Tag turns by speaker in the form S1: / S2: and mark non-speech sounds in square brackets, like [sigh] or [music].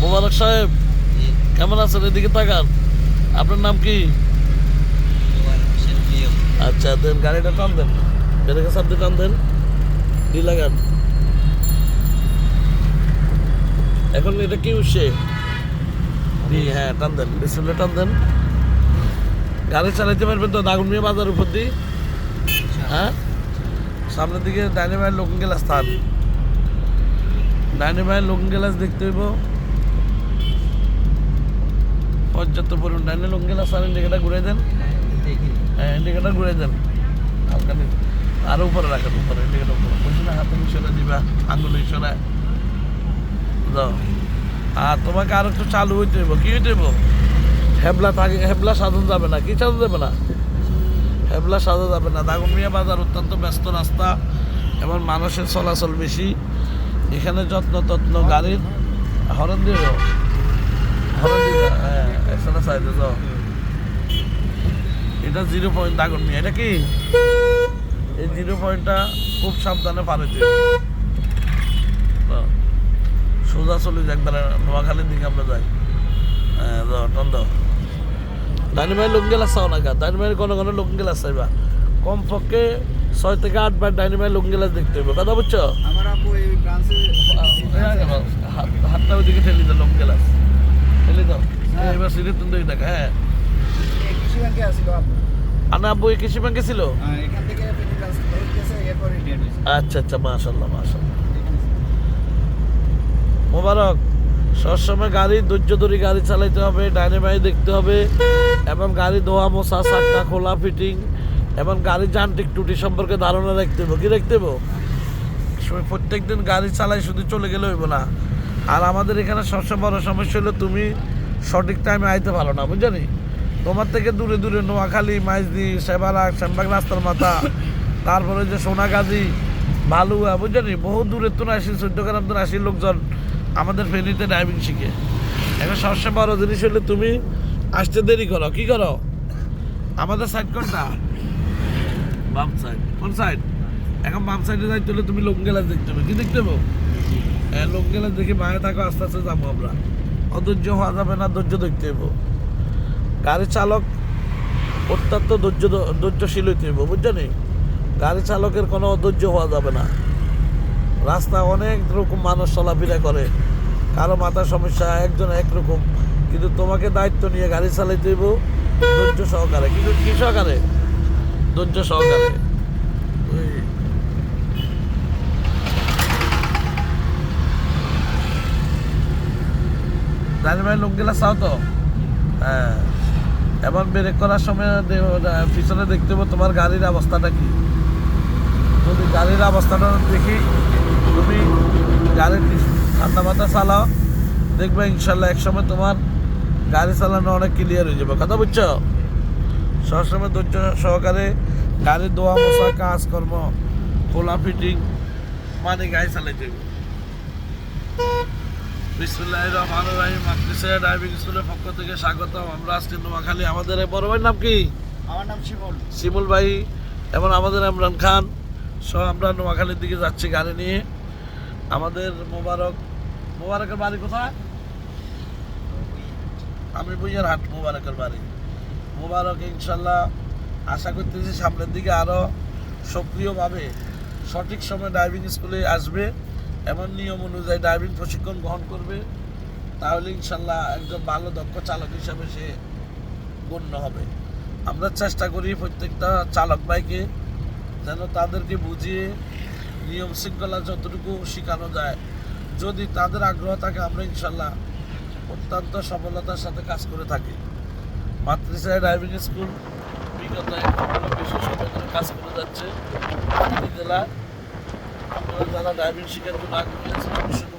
S1: মোবারক সাহেব কেমন আছেন? এদিকে তাকান। আপনার নাম কি? আচ্ছা দেন গাড়িটা টান দেন। ব্রেকে সাথে টান দেন। ডি লাগান। এখন এটা কি উঠছে ডি হ্যাঁ টান দেন। ডিসপ্লে টান দেন। গাড়ি চালাইতে পারবেন তো দাগুনিয়া বাজার উপর দিয়ে? হ্যাঁ? সামনের দিকে ডাইনামাইল লোকিং গ্লাস স্থান ডাইনামাইল লোকিং গ্লাস দেখতে হইব। পর্যাপ্ত পরিমাণ ডাইনে লোকিং গ্লাস আর ইন্ডিকেটার ঘুরে দেন। হ্যাঁ ইন্ডিকেটার ঘুরে দেন। হালকা নিন আরও উপরে রাখেন, উপরে, ইন্ডিকেটার উপরে। বলছি না, হাতে ইশারা দিবা, আঙ্গুল ইশারা দাও আর তোমাকে আর একটু চালু হইতে হইব। কি হইতে হইব? হেবলা থাকে হেবলা সাধন যাবে না। কি সাধন যাবে না? হেবলা সাজা যাবে না। দাগনমিয়া বাজার অত্যন্ত ব্যস্ত রাস্তা এবং মানুষের চলাচল বেশি। এখানে যত্ন তত্ন গাড়ির হরণ দিব একসাথে যাও। এটা জিরো পয়েন্ট দাগনমিয়া এটা কি? এই জিরো পয়েন্টটা খুব সাবধানে পার হইতে। সোজা চলে যাক তারা নোয়াখালীর দিকে আমরা যাই। হ্যাঁ টন দাও। ডাইনামাই লোক গেলাস চাও না গা ডাইনামাই কোনো কোনো লোক গেলাস চাইবা। কমপক্ষে ছয় থেকে আট বার ডাইনামাই লোক গেলাস দেখতে হবে কথা বুঝছ?
S2: আমার আপু এই ব্রাঞ্চে
S1: হাতটা ওইদিকে ঠেলি দাও লোক গেলাস দেখ হ্যাঁ। আচ্ছা আচ্ছা মোবারক, সবসময় গাড়ি ধৈর্য ধরে গাড়ি চালাইতে হবে ডাইনামাই দেখতে হবে। এবং গাড়ি ধোয়া, মোছা খোলা ফিটিং গাড়ির যান্ত্রিক ত্রুটি সম্পর্কে ধারণা রাখতে হবে কি রাখতে হবে প্রত্যেক দিন গাড়ি চালাই শুধু চলে গেলে হইব না। আর আমাদের এখানে সবচেয়ে বড় সমস্যা হলো তুমি সঠিক টাইমে আইতে পারো না বুঝলি? তোমার থেকে দূরে দূরে নোয়াখালী মাইজদি সেবারাক শ্যামবাগ রাস্তার মাথা [laughs] তারপরে যে সোনাগাজী ভালুয়া বুঝলি? বহু দূরের তো আসি চোদ্দ গ্রাম তো আসি লোকজন আমাদের ফেরিতে ড্রাইভিং শিখে। এখন সবচেয়ে বড় জিনিস হলে তুমি আসতে দেরি করো কি করো? আমাদের সাইড কোনটা? বাম সাইড কোন সাইড এখন বাম সাইডে যাইতে হলে তুমি লোক গেলাস দেখতে হবে কি দেখতে হবে? লোক গেলাস দেখে মায়ে থাকো, আস্তে আস্তে যাব আমরা। অধৈর্য হওয়া যাবে না, ধৈর্য দেখতে হইব। গাড়ি চালক অত্যন্ত ধৈর্য ধৈর্যশীল হইতে হইব বুঝছনি গাড়ি চালকের কোনো অধৈর্য হওয়া যাবে না। রাস্তায় অনেক রকম মানুষ চলাফেরা করে। কারও মাথার সমস্যা, একজন একরকম। কিন্তু তোমাকে দায়িত্ব নিয়ে গাড়ি চালাইতে হইব ধৈর্য সহকারে। কিন্তু কি সহকারে? ধৈর্য সহকারে। জানি ভাই লোক গেলা চাও তো? হ্যাঁ। এমন ব্রেক করার সময় পিছনে দেখতে হবে তোমার গাড়ির অবস্থাটা কি। যদি গাড়ির অবস্থাটা দেখি, তুমি গাড়ির ঠান্ডা মাথা চালাও, দেখবে ইনশাল্লাহ একসময় তোমার গাড়ি চালানো অনেক ক্লিয়ার হয়ে যাবে। কথা বুঝছ? সবসময় ধৈর্য সহকারে গাড়ির দোয়া মশা কাজকর্ম, খোলা ফিটিং মানে গাড়ি চালাইতে হবে। বিসমুল্লাহ রহমান রাহিম মাকদিসা ড্রাইভিং স্কুলের পক্ষ থেকে স্বাগতম। আমরা আজকে নোয়াখালী আমাদের বড় ভাইয়ের নাম কি?
S2: আমার নাম শিবল
S1: শিমুল ভাই। এবং আমাদের ইমরান খান। সব আমরা নোয়াখালীর দিকে যাচ্ছি গাড়ি নিয়ে। আমাদের মোবারক মোবারকের বাড়ি কোথায়? আমি হাট মোবারকের বাড়ি। মোবারক ইনশাল্লাহ আশা করতেছি সামনের দিকে আরও সক্রিয়ভাবে সঠিক সময় ড্রাইভিং স্কুলে আসবে। এমন নিয়ম অনুযায়ী ড্রাইভিং প্রশিক্ষণ গ্রহণ করবে, তাহলে ইনশাল্লাহ একজন ভালো দক্ষ চালক হিসাবে সে গণ্য হবে। আমরা চেষ্টা করি প্রত্যেকটা চালক ভাইকে যেন তাদেরকে বুঝিয়ে নিয়ম শৃঙ্খলা যতটুকু শেখানো যায়। যদি তাদের আগ্রহ থাকে, আমরা ইনশাল্লাহ অত্যন্ত সফলতার সাথে কাজ করে থাকি। মাতৃসায় ড্রাইভিং স্কুল বিগত এক বছরের বেশি সময় কাজ করে যাচ্ছে। জেলায় আপনারা যারা ড্রাইভিং শেখার জন্য আগ্রহী আছেন অবশ্যই